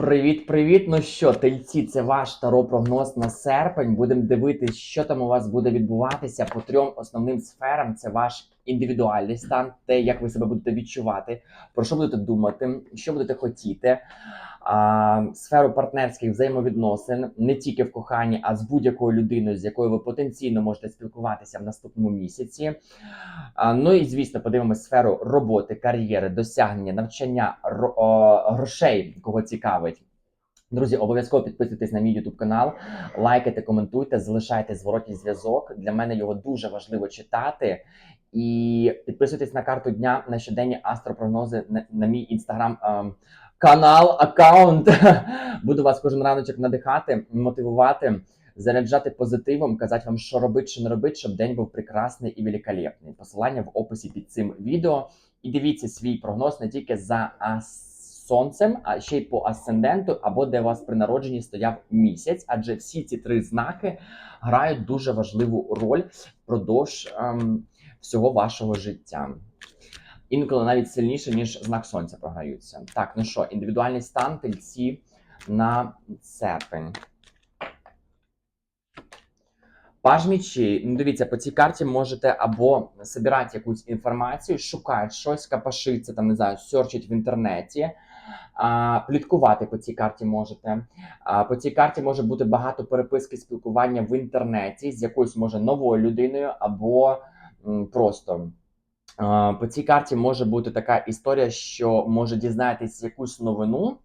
Привіт-привіт! Ну що, тельці, це ваш таро-прогноз на серпень. Будемо дивитися, що там у вас буде відбуватися по трьом основним сферам. Це ваш індивідуальний стан, те, як ви себе будете відчувати, про що будете думати, що будете хотіти. Сферу партнерських взаємовідносин не тільки в коханні, а з будь-якою людиною, з якою ви потенційно можете спілкуватися в наступному місяці. Ну і звісно, подивимось сферу роботи, кар'єри, досягнення, навчання, грошей, кого цікавить. Друзі, обов'язково підписуйтесь на мій YouTube канал, лайкайте, коментуйте, залишайте зворотній зв'язок. Для мене його дуже важливо читати. І підписуйтесь на карту дня на щоденні астропрогнози на, на мій інстаграм канал, аккаунт. Буду вас кожен раночок надихати, мотивувати, заряджати позитивом, казати вам, що робити, що не робити, щоб день був прекрасний і великолепний. Посилання в описі під цим відео. І дивіться свій прогноз не тільки за сонцем, а ще й по асценденту, або де у вас при народженні стояв місяць, адже всі ці три знаки грають дуже важливу роль впродовж ем, всього вашого життя. Інколи навіть сильніше, ніж знак сонця програються. Так, ну що, індивідуальний стан тельці на серпень. Паж мічі, ну дивіться, по цій карті можете або збирати якусь інформацію, шукати щось, капашиться, там не знаю, серчить в інтернеті, а, пліткувати по цій карті можете. А, по цій карті може бути багато переписки спілкування в інтернеті з якоюсь може новою людиною, або м, просто. По цій карті може бути така історія, що може дізнатись якусь новину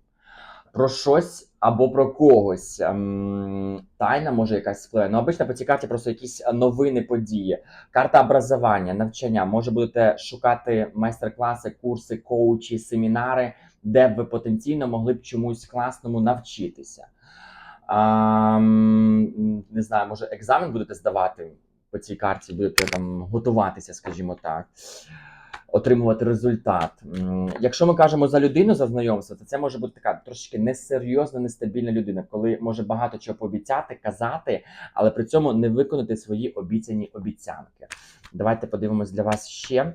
про щось або про когось. Ем, Тайна може якась впливає. Ну, обично по цій карті просто якісь новини, події. Карта образування, навчання. Може будете шукати майстер-класи, курси, коучі, семінари, де б ви потенційно могли б чомусь класному навчитися. Не знаю, може екзамен будете здавати по цій карті, будете там готуватися, скажімо так. Отримувати результат. Якщо ми кажемо за людину за знайомство, то це може бути така трошки несерйозна, нестабільна людина, коли може багато чого пообіцяти, казати, але при цьому не виконати свої обіцяні обіцянки. Давайте подивимось для вас ще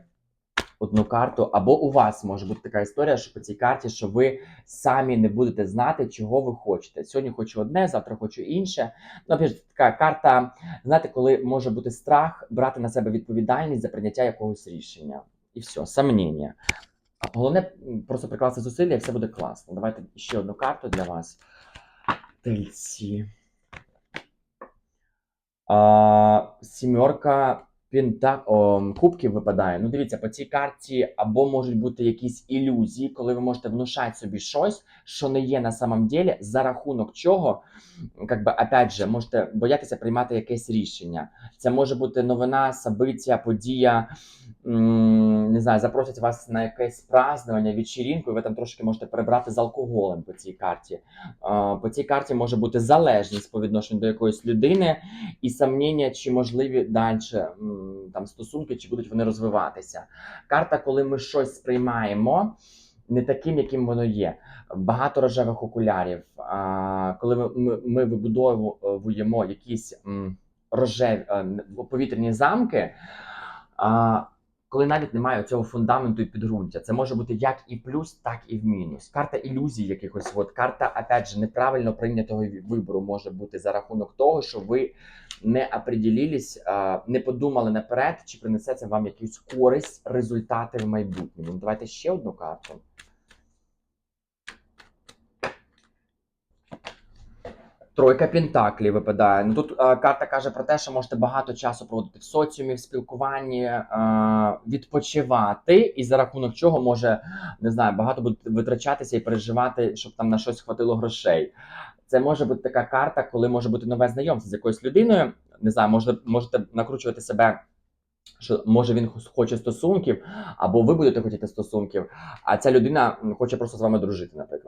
одну карту. Або у вас може бути така історія, що по цій карті, що ви самі не будете знати, чого ви хочете. Сьогодні хочу одне, завтра хочу інше. Ну, опять така карта, знаєте, коли може бути страх брати на себе відповідальність за прийняття якогось рішення. І все, сомнення. Головне просто прикласти зусилля, і все буде класно. Давайте ще одну карту для вас. Тельці. А, сімерка пінта... О, кубків випадає. Ну, дивіться, по цій карті або можуть бути якісь ілюзії, коли ви можете внушати собі щось, що не є на самом ділі, за рахунок чого, як би, опять же, можете боятися приймати якесь рішення. Це може бути новина, собиття, подія. Не знаю, запросять вас на якесь празднування, вечірінку, і ви там трошки можете перебрати з алкоголем по цій карті. По цій карті може бути залежність по відношенню до якоїсь людини і сумніння, чи можливі далі там стосунки, чи будуть вони розвиватися. Карта, коли ми щось сприймаємо. Не таким, яким воно є. Багато рожевих окулярів. Коли ми, вибудовуємо якісь рожеві е, повітряні замки, коли навіть немає цього фундаменту і підґрунтя, це може бути як і плюс, так і в мінус. Карта ілюзій якихось. От карта, опять же, неправильно прийнятого вибору може бути за рахунок того, що ви не определились, не подумали наперед, чи принесе це вам якусь користь, результати в майбутньому. Давайте ще одну карту. Тройка Пентаклів випадає. Ну тут е, карта каже про те, що можете багато часу проводити в соціумі, в спілкуванні, е, відпочивати, і за рахунок чого може не знаю, багато буде витрачатися і переживати, щоб там на щось хватило грошей. Це може бути така карта, коли може бути нове знайомство з якоюсь людиною. Не знаю, може, можете накручувати себе. Що може він хоче стосунків, або ви будете хотіти стосунків, а ця людина хоче просто з вами дружити, наприклад.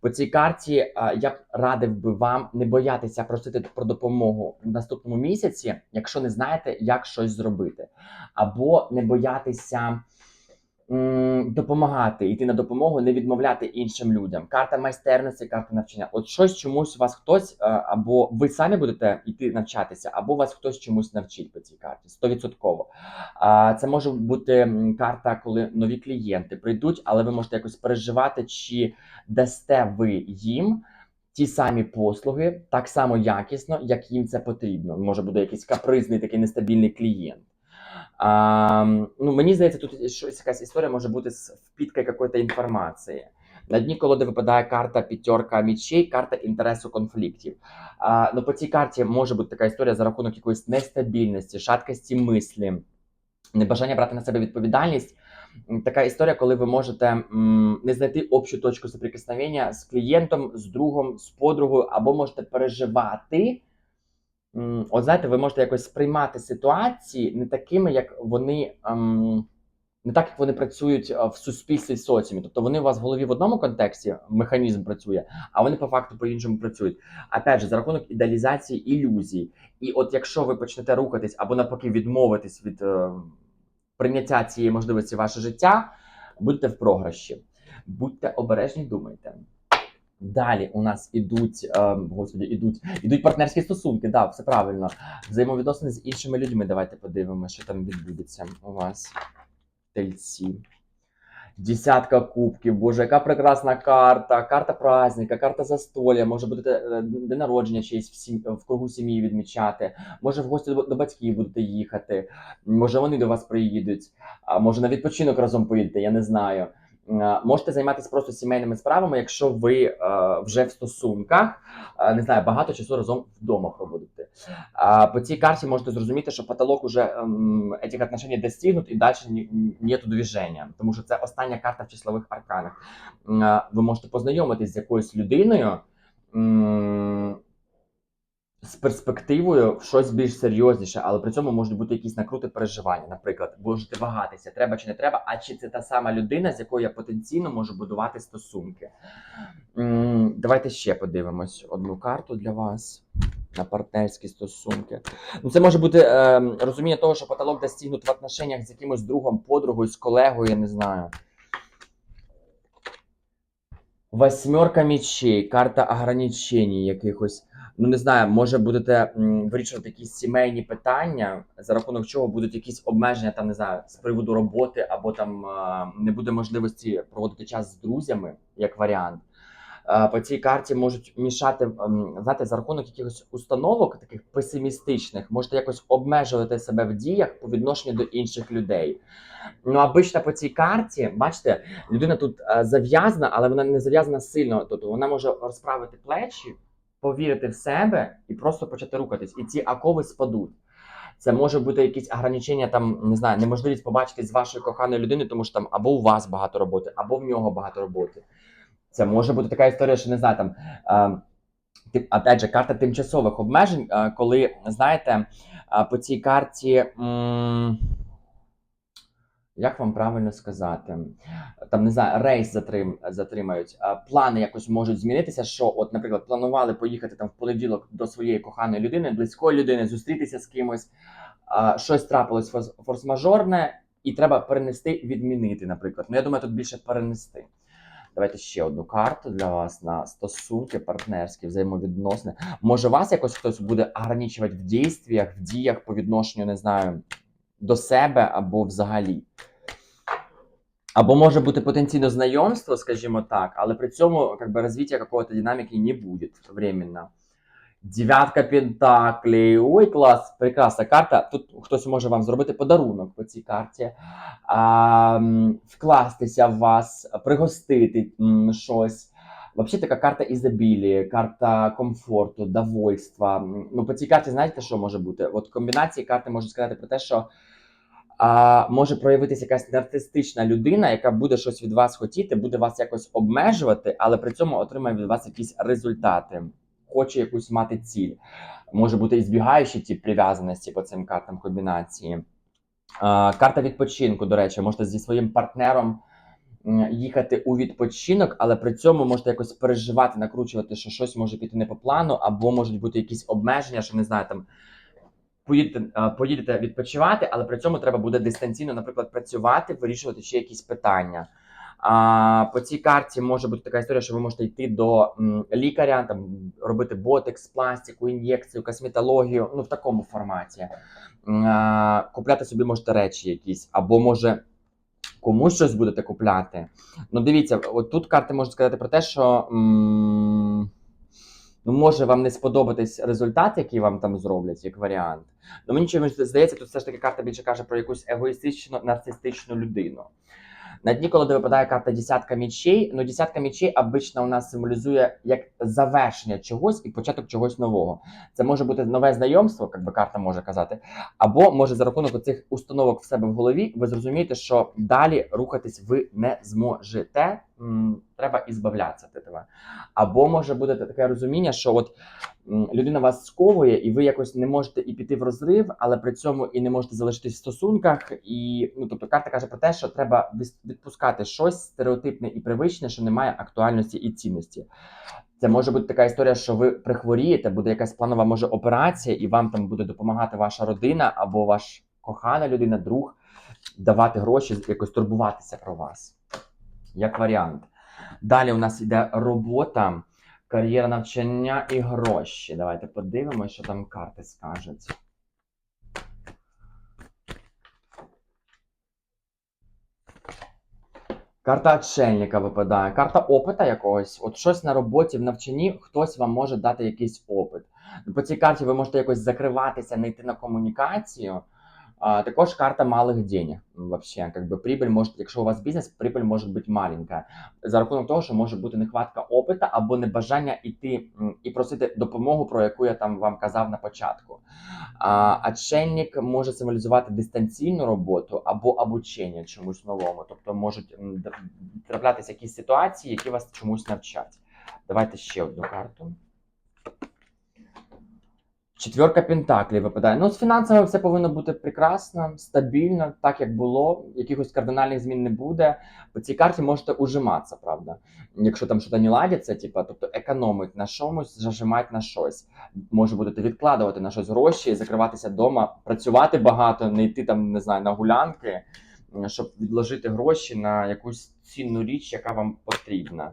По цій карті я б радив би вам не боятися просити про допомогу в наступному місяці, якщо не знаєте, як щось зробити, або не боятися допомагати, йти на допомогу, не відмовляти іншим людям. Карта майстерності, карта навчання. От щось чомусь вас хтось, е, або ви самі будете йти навчатися, або вас хтось чомусь навчить по цій карті. Стовідсотково. Це може бути карта, коли нові клієнти прийдуть, але ви можете якось переживати, чи дасте ви їм. Ті самі послуги так само якісно, як їм це потрібно. Може буде якийсь капризний такий нестабільний клієнт. А, ну, мені здається, тут щось якась історія може бути з впіткою якоїсь інформації. На дні колоди випадає карта п'ятерка мічей, карта інтересу конфліктів. А, ну, по цій карті може бути така історія за рахунок якоїсь нестабільності, шаткості мислі, небажання брати на себе відповідальність. Така історія, коли ви можете не знайти общу точку соприкосновення з клієнтом, з другом, з подругою, або можете переживати. От знаєте, ви можете якось сприймати ситуації не такими, як вони. ем, не так, як вони працюють е, в суспільстві в соціумі. Тобто вони у вас в голові в одному контексті, механізм працює, а вони по факту по-іншому працюють. Опять же, за рахунок ідеалізації ілюзій. І от якщо ви почнете рухатись або навпаки відмовитись від е, прийняття цієї можливості ваше життя, будьте в програші. Будьте обережні, думайте. Далі у нас ідуть, е, господі, ідуть, ідуть партнерські стосунки, да, все правильно. Взаємовідносини з іншими людьми. Давайте подивимося, що там відбудеться у вас. Тельці. Десятка кубків, боже, яка прекрасна карта, карта праздника, карта застолля, може будете е, день народження чиїсь в, сім... в кругу сім'ї відмічати, може в гості до батьків будете їхати, може вони до вас приїдуть, а може на відпочинок разом поїдете, я не знаю. Е, Можете займатися просто сімейними справами, якщо ви е, вже в стосунках, е, не знаю, багато часу разом вдома проводите. По цій карті можете зрозуміти, що потолок уже ем, этих отношений достигнут і далі нету движення, тому що це остання карта в числових арканах. Ви можете познайомитись з якоюсь людиною з перспективою в щось більш серйозніше, але при цьому можуть бути якісь накрути переживання. Наприклад, можете вагатися, треба чи не треба, а чи це та сама людина, з якою я потенційно можу будувати стосунки. Давайте ще подивимось одну карту для вас на партнерські стосунки. Ну, це може бути е, розуміння того, що потолок достигнут в отношеннях з якимось другом, подругою, з колегою, я не знаю. Восьмерка мечей, карта ограничень якихось. Ну, не знаю, може будете вирішувати якісь сімейні питання, за рахунок чого будуть якісь обмеження, там не знаю, з приводу роботи, або там не буде можливості проводити час з друзями, як варіант. По цій карті можуть мішати, знаєте, за рахунок якихось установок, таких песимістичних, можете якось обмежувати себе в діях по відношенню до інших людей. Ну, обично по цій карті, бачите, людина тут зав'язана, але вона не зав'язана сильно. Тобто вона може розправити плечі, повірити в себе і просто почати рухатись. І ці окови спадуть. Це може бути якісь ограничення, там не знаю, неможливість побачитись з вашою коханою людиною, тому що там або у вас багато роботи, або в нього багато роботи. Це може бути така історія, що не знаю, там. Е, ти- Опять же, карта тимчасових обмежень, коли, знаєте, по цій карті. м, Як вам правильно сказати? Там не знаю, рейс затрим, затримають, плани якось можуть змінитися. Що, от, наприклад, планували поїхати там в понеділок до своєї коханої людини, близької людини, зустрітися з кимось, щось трапилось форс- форс-мажорне, і треба перенести, відмінити, наприклад. Ну, я думаю, тут більше перенести. Давайте ще одну карту для вас на стосунки, партнерські, взаємовідносини. Може, вас якось хтось буде ограничувати в дійствіях, в діях по відношенню, не знаю, до себе або взагалі. Або може бути потенційно знайомство, скажімо так, але при цьому как бы, развития динамики не будет временно. Дев'ятка пентаклей. Ой, клас, прекрасна карта. Тут хтось може вам зробити подарунок по цій карті, а, вкластися в вас, пригостити м, щось. Взагалі така карта ізобілії, карта комфорту, довольства. Ну, по цій карті знаєте, що може бути? От комбінації карти можуть сказати про те, що а, може проявитися якась нарцистична людина, яка буде щось від вас хотіти, буде вас якось обмежувати, але при цьому отримає від вас якісь результати, хоче якусь мати ціль. Може бути і збігаючий тип прив'язаності по цим картам комбінації. А, карта відпочинку, до речі, можете зі своїм партнером їхати у відпочинок, але при цьому можете якось переживати, накручувати, що щось може піти не по плану, або можуть бути якісь обмеження, що не знаю, там поїдете, е, поїдете відпочивати, але при цьому треба буде дистанційно, наприклад, працювати, вирішувати ще якісь питання. А, по цій карті може бути така історія, що ви можете йти до лікаря, там робити ботекс, пластику, ін'єкцію, косметологію, ну в такому форматі. А, купляти собі можете речі якісь, або може комусь щось будете купляти. Ну, дивіться, от тут карти можуть сказати про те, що. м, Ну, може вам не сподобатись результат, який вам там зроблять, як варіант. Ну мені чомусь здається, тут все ж таки карта більше каже про якусь егоїстичну, нарцистичну людину. На дні, коли випадає карта десятка мічей, ну десятка мічей обично у нас символізує як завершення чогось і початок чогось нового. Це може бути нове знайомство, як би карта може казати, або може за рахунок цих установок в себе в голові, ви зрозумієте, що далі рухатись ви не зможете. Треба ізбавлятися від тебе. Або може бути таке розуміння, що от людина вас сковує, і ви якось не можете і піти в розрив, але при цьому і не можете залишитись в стосунках. І ну тобто карта каже про те, що треба відпускати щось стереотипне і привичне, що не має актуальності і цінності. Це може бути така історія, що ви прихворієте, буде якась планова може операція, і вам там буде допомагати ваша родина або ваш кохана людина, друг, давати гроші, якось турбуватися про вас. Як варіант. Далі у нас йде робота, кар'єра навчання і гроші. Давайте подивимося, що там карти скажуть. Карта отшельника випадає, карта опита якогось. От щось на роботі, в навчанні, хтось вам може дати якийсь опит. По цій карті ви можете якось закриватися, не йти на комунікацію. А, також карта малих денег. Вообще, как бы прибыль може, якщо у вас бізнес, прибыль може бути маленька. За рахунок того, що може бути нехватка опита або небажання йти м, і просити допомогу, про яку я там вам казав на початку. А отшельник може символізувати дистанційну роботу або обучення чомусь новому. Тобто можуть м, д- траплятися якісь ситуації, які вас чомусь навчать. Давайте ще одну карту. Четверка Пентаклів випадає. Ну, з фінансами все повинно бути прекрасно, стабільно, так як було. Якихось кардинальних змін не буде. По цій карті можете ужиматися, правда. Якщо там щось не ладиться, типа, тобто економить на чомусь, зажимати на щось. Може будете відкладувати на щось гроші, закриватися вдома, працювати багато, не йти там, не знаю, на гулянки, щоб відложити гроші на якусь цінну річ, яка вам потрібна.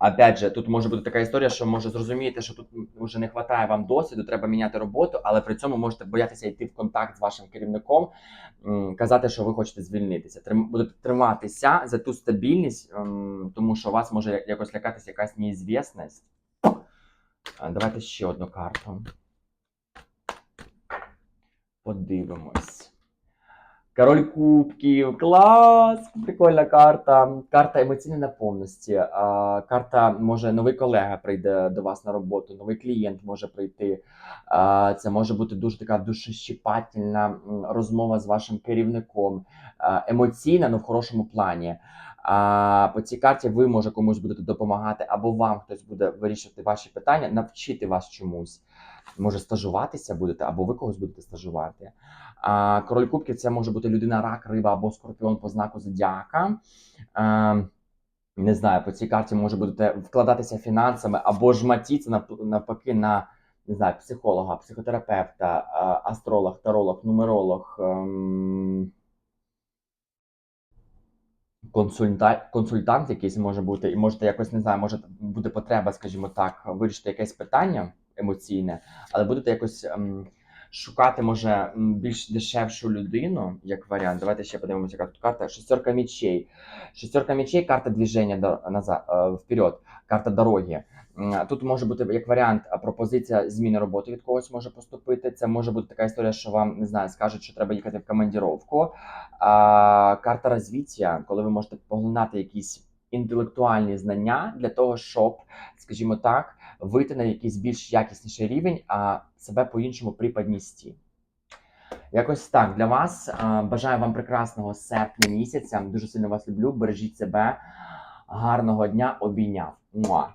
Опять же, тут може бути така історія, що може зрозуміти, що тут вже не вистачає вам досвіду, треба міняти роботу, але при цьому можете боятися йти в контакт з вашим керівником, казати, що ви хочете звільнитися. Будете триматися за ту стабільність, тому що вас може якось лякатися якась неізвісність. Давайте ще одну карту. Подивимось. Король кубків, клас! Прикольна карта. Карта емоційної наповності. А, карта може новий колега прийде до вас на роботу, новий клієнт може прийти. Це може бути дуже така душещипательна м, розмова з вашим керівником. Емоційна, ну в хорошому плані. А, по цій карті ви може комусь будете допомагати, або вам хтось буде вирішувати ваші питання, навчити вас чомусь. Може стажуватися будете, або ви когось будете стажувати. А, король кубків це може бути людина рак, риба або скорпіон по знаку зодіака. Не знаю, по цій карті може будете вкладатися фінансами або жматіться нав- навпаки на не знаю, психолога, психотерапевта, астролог, таролог, нумеролог. ем, Консульта... консультант якийсь може бути, і можете якось не знаю, може бути потреба, скажімо так, вирішити якесь питання емоційне, але будете якось ем, шукати, може, більш дешевшу людину, як варіант. Давайте ще подивимося, яка тут карта. Шестерка мечей. Шестерка мечей, карта движення до, назад, е, вперед, карта дороги. Тут може бути як варіант а, пропозиція зміни роботи від когось може поступити. Це може бути така історія, що вам не знаю, скажуть, що треба їхати в командіровку. А, карта розвіття, коли ви можете поглинати якісь інтелектуальні знання для того, щоб, скажімо так, вийти на якийсь більш якісніший рівень, а себе по-іншому припадністі. Якось так для вас. Бажаю вам прекрасного серпня місяця. Дуже сильно вас люблю. Бережіть себе. Гарного дня обійняв. Муа.